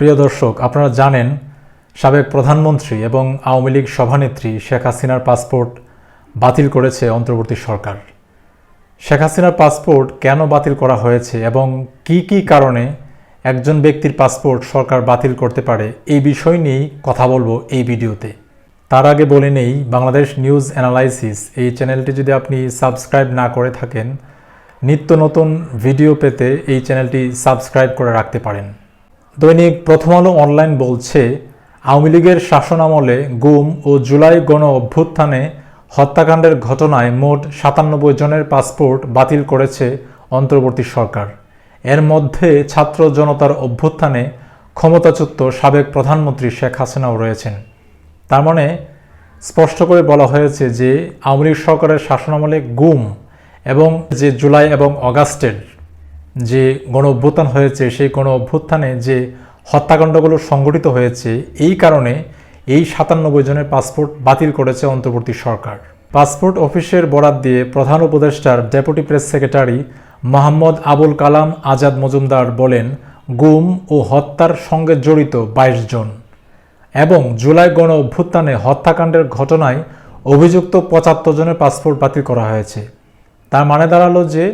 প্রিয় দর্শক, আপনারা জানেন সাবেক প্রধানমন্ত্রী এবং আওয়ামী লীগ সভানেত্রী শেখ হাসিনার পাসপোর্ট বাতিল করেছে অন্তর্বর্তী সরকার। শেখ হাসিনার পাসপোর্ট কেন বাতিল করা হয়েছে এবং কি কি কারণে একজন ব্যক্তির পাসপোর্ট সরকার বাতিল করতে পারে এই বিষয় নিয়েই কথা বলব এই ভিডিওতে। তার আগে বলে নেই, বাংলাদেশ নিউজ অ্যানালাইসিস এই চ্যানেলটি যদি আপনি সাবস্ক্রাইব না করে থাকেন, নিত্য নতুন ভিডিও পেতে এই চ্যানেলটি সাবস্ক্রাইব করে রাখতে পারেন। দৈনিক প্রথম আলো অনলাইন বলছে, আওয়ামী লীগের শাসনামলে গুম ও জুলাই গণ অভ্যুত্থানে হত্যাকাণ্ডের ঘটনায় মোট সাতানব্বই জনের পাসপোর্ট বাতিল করেছে অন্তর্বর্তী সরকার। এর মধ্যে ছাত্র জনতার অভ্যুত্থানে ক্ষমতাচ্যুত সাবেক প্রধানমন্ত্রী শেখ হাসিনাও রয়েছেন। তার মানে স্পষ্ট করে বলা হয়েছে যে, আওয়ামী লীগ সরকারের শাসনামলে গুম এবং যে জুলাই এবং অগাস্টের যে গণ অভ্যুত্থান হয়েছে, সেই গণ অভ্যুত্থানে যে হত্যাকাণ্ডগুলো সংঘটিত হয়েছে, এই কারণে এই সাতানব্বই জনের পাসপোর্ট বাতিল করেছে অন্তর্বর্তী সরকার। পাসপোর্ট অফিসের বরাত দিয়ে প্রধান উপদেষ্টার deputy press secretary Mohammad Abul Kalam Azad Majumdar বলেন, গুম ও হত্যার সঙ্গে জড়িত বাইশ জন এবং জুলাই গণ অভ্যুত্থানে হত্যাকাণ্ডের ঘটনায় অভিযুক্ত পঁচাত্তর জনের পাসপোর্ট বাতিল করা হয়েছে। তার মানে দাঁড়াল যে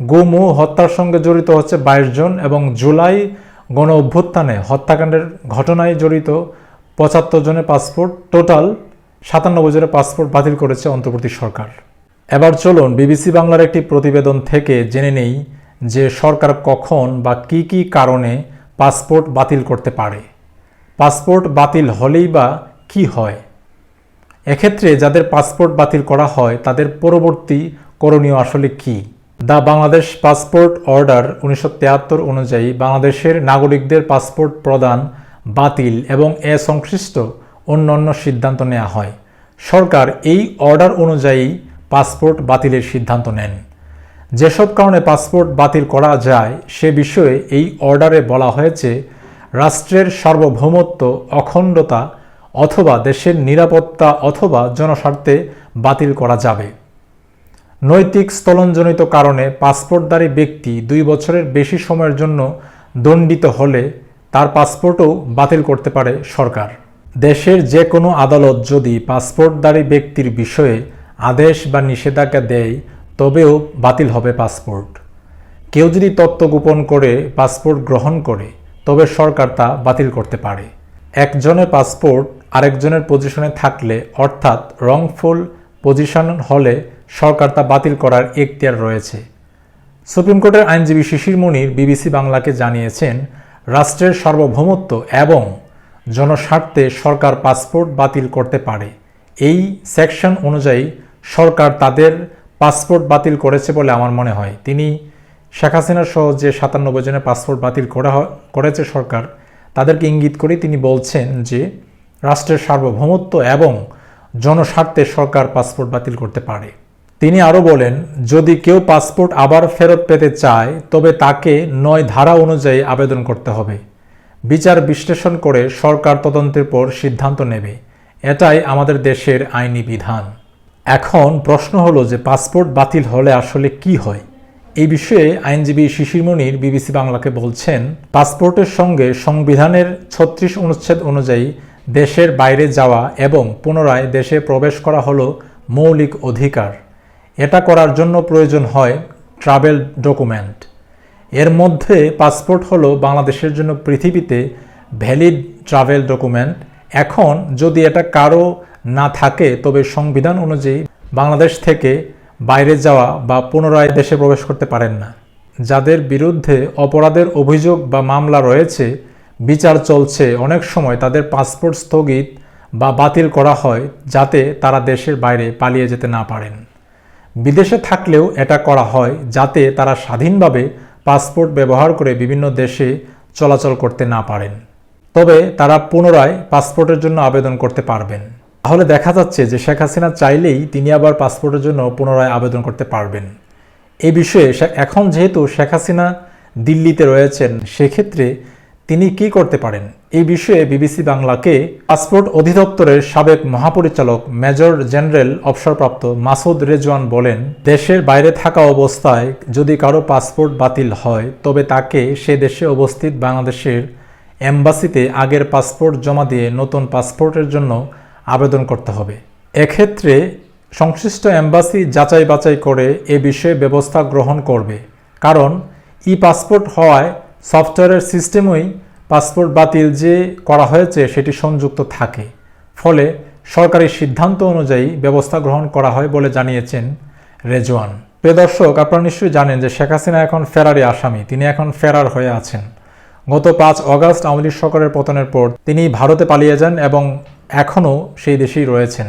গুম হত্যার সঙ্গে জড়িত হচ্ছে বাইশ জন এবং জুলাই গণ অভ্যুত্থানে হত্যাকাণ্ডের ঘটনায় জড়িত পঁচাত্তর জনের পাসপোর্ট, টোটাল সাতানব্বই জনের পাসপোর্ট বাতিল করেছে অন্তর্বর্তী সরকার। এবার চলুন বিবিসি বাংলার একটি প্রতিবেদন থেকে জেনে নেই যে সরকার কখন বা কি কি কারণে পাসপোর্ট বাতিল করতে পারে। পাসপোর্ট বাতিল হলেই বা কি হয়? এক্ষেত্রে যাদের পাসপোর্ট বাতিল করা হয়, তাদের পরবর্তী করণীয় আসলে কি? দ্য বাংলাদেশ পাসপোর্ট অর্ডার উনিশশো অনুযায়ী বাংলাদেশের নাগরিকদের পাসপোর্ট প্রদান বাতিল এবং এ সংশ্লিষ্ট অন্যান্য সিদ্ধান্ত নেওয়া হয়। সরকার এই অর্ডার অনুযায়ী পাসপোর্ট বাতিলের সিদ্ধান্ত নেন। যেসব কারণে পাসপোর্ট বাতিল করা যায়, সে বিষয়ে এই অর্ডারে বলা হয়েছে, রাষ্ট্রের সার্বভৌমত্ব, অখণ্ডতা অথবা দেশের নিরাপত্তা অথবা জনস্বার্থে বাতিল করা যাবে। নৈতিক স্থলনজনিত কারণে পাসপোর্টধারী ব্যক্তি দুই বছরের বেশি সময়ের জন্য দণ্ডিত হলে তার পাসপোর্টও বাতিল করতে পারে সরকার। দেশের যে কোনো আদালত যদি পাসপোর্টধারী ব্যক্তির বিষয়ে আদেশ বা নিষেধাজ্ঞা দেয়, তবেও বাতিল হবে পাসপোর্ট। কেউ যদি তথ্য গোপন করে পাসপোর্ট গ্রহণ করে, তবে সরকার তা বাতিল করতে পারে। একজনের পাসপোর্ট আরেকজনের পজিশনে থাকলে অর্থাৎ রংফুল পজিশন হলে সরকার তা বাতিল করার এখতিয়ার রয়েছে। সুপ্রিম কোর্টের আইনজীবী শিশির মনির বিবিসি বাংলাকে জানিয়েছেন, রাষ্ট্রের সার্বভৌমত্ব এবং জনস্বার্থে সরকার পাসপোর্ট বাতিল করতে পারে। এই সেকশন অনুযায়ী সরকার তাদের পাসপোর্ট বাতিল করেছে বলে আমার মনে হয়। তিনি শেখ হাসিনার সহ যে সাতানব্বই জনের পাসপোর্ট বাতিল করা করেছে সরকার, তাদেরকে ইঙ্গিত করে তিনি বলছেন যে, রাষ্ট্রের সার্বভৌমত্ব এবং জনস্বার্থে সরকার পাসপোর্ট বাতিল করতে পারে। তিনি আরও বলেন, যদি কেউ পাসপোর্ট আবার ফেরত পেতে চায়, তবে তাকে নয় ধারা অনুযায়ী আবেদন করতে হবে। বিচার বিশ্লেষণ করে সরকার তদন্তের পর সিদ্ধান্ত নেবে। এটাই আমাদের দেশের আইনি বিধান। এখন প্রশ্ন হলো যে পাসপোর্ট বাতিল হলে আসলে কি হয়? এই বিষয়ে আইনজীবী শিশির মনির, বিবিসি বাংলাকে বলছেন, পাসপোর্টের সঙ্গে সংবিধানের ছত্রিশ অনুচ্ছেদ অনুযায়ী দেশের বাইরে যাওয়া এবং পুনরায় দেশে প্রবেশ করা হলো মৌলিক অধিকার। এটা করার জন্য প্রয়োজন হয় ট্রাভেল ডকুমেন্ট। এর মধ্যে পাসপোর্ট হলো বাংলাদেশের জন্য পৃথিবীতে ভ্যালিড ট্রাভেল ডকুমেন্ট। এখন যদি এটা কারও না থাকে, তবে সংবিধান অনুযায়ী বাংলাদেশ থেকে বাইরে যাওয়া বা পুনরায় দেশে প্রবেশ করতে পারেন না। যাদের বিরুদ্ধে অপরাধের অভিযোগ বা মামলা রয়েছে বিচার চলছে। অনেক সময় তাদের পাসপোর্ট স্থগিত বা বাতিল করা হয় যাতে তারা দেশের বাইরে পালিয়ে যেতে না পারেন। বিদেশে থাকলেও এটা করা হয় যাতে তারা স্বাধীনভাবে পাসপোর্ট ব্যবহার করে বিভিন্ন দেশে চলাচল করতে না পারেন। তবে তারা পুনরায় পাসপোর্টের জন্য আবেদন করতে পারবেন। তাহলে দেখা যাচ্ছে যে শেখ হাসিনা চাইলেই তিনি আবার পাসপোর্টের জন্য পুনরায় আবেদন করতে পারবেন। এই বিষয়ে এখন যেহেতু শেখ হাসিনা দিল্লিতে রয়েছেন, সেক্ষেত্রে তিনি কি করতে পারেন? এই বিষয়ে বিবিসি বাংলাকে পাসপোর্ট অধিদপ্তরের সাবেক মহাপরিচালক মেজর জেনারেল অবসরপ্রাপ্ত মাসুদ রেজওয়ান বলেন, দেশের বাইরে থাকা অবস্থায় যদি কারও পাসপোর্ট বাতিল হয়, তবে তাকে সে দেশে অবস্থিত বাংলাদেশের এম্বাসিতে আগের পাসপোর্ট জমা দিয়ে নতুন পাসপোর্টের জন্য আবেদন করতে হবে। এক্ষেত্রে সংশ্লিষ্ট এম্বাসি যাচাই বাছাই করে এ বিষয়ে ব্যবস্থা গ্রহণ করবে। কারণ ই পাসপোর্ট হওয়ায় সফটওয়্যারের সিস্টেমই পাসপোর্ট বাতিল যে করা হয়েছে সেটি সংযুক্ত থাকে। ফলে সরকারি সিদ্ধান্ত অনুযায়ী ব্যবস্থা গ্রহণ করা হয় বলে জানিয়েছেন রেজওয়ান। প্রিয় দর্শক, আপনারা নিশ্চয়ই জানেন যে শেখ হাসিনা এখন ফেরারি আসামি। তিনি এখন ফেরার হয়ে আছেন। গত পাঁচ অগাস্ট আওয়ামী সরকারের পতনের পর তিনি ভারতে পালিয়ে যান এবং এখনও সেই দেশেই রয়েছেন।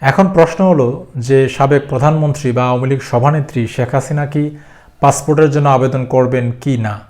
এখন প্রশ্ন হলো যে সাবেক প্রধানমন্ত্রী বা আওয়ামী লীগ সভানেত্রী শেখ হাসিনা কি পাসপোর্টের জন্য আবেদন করবেন কি না?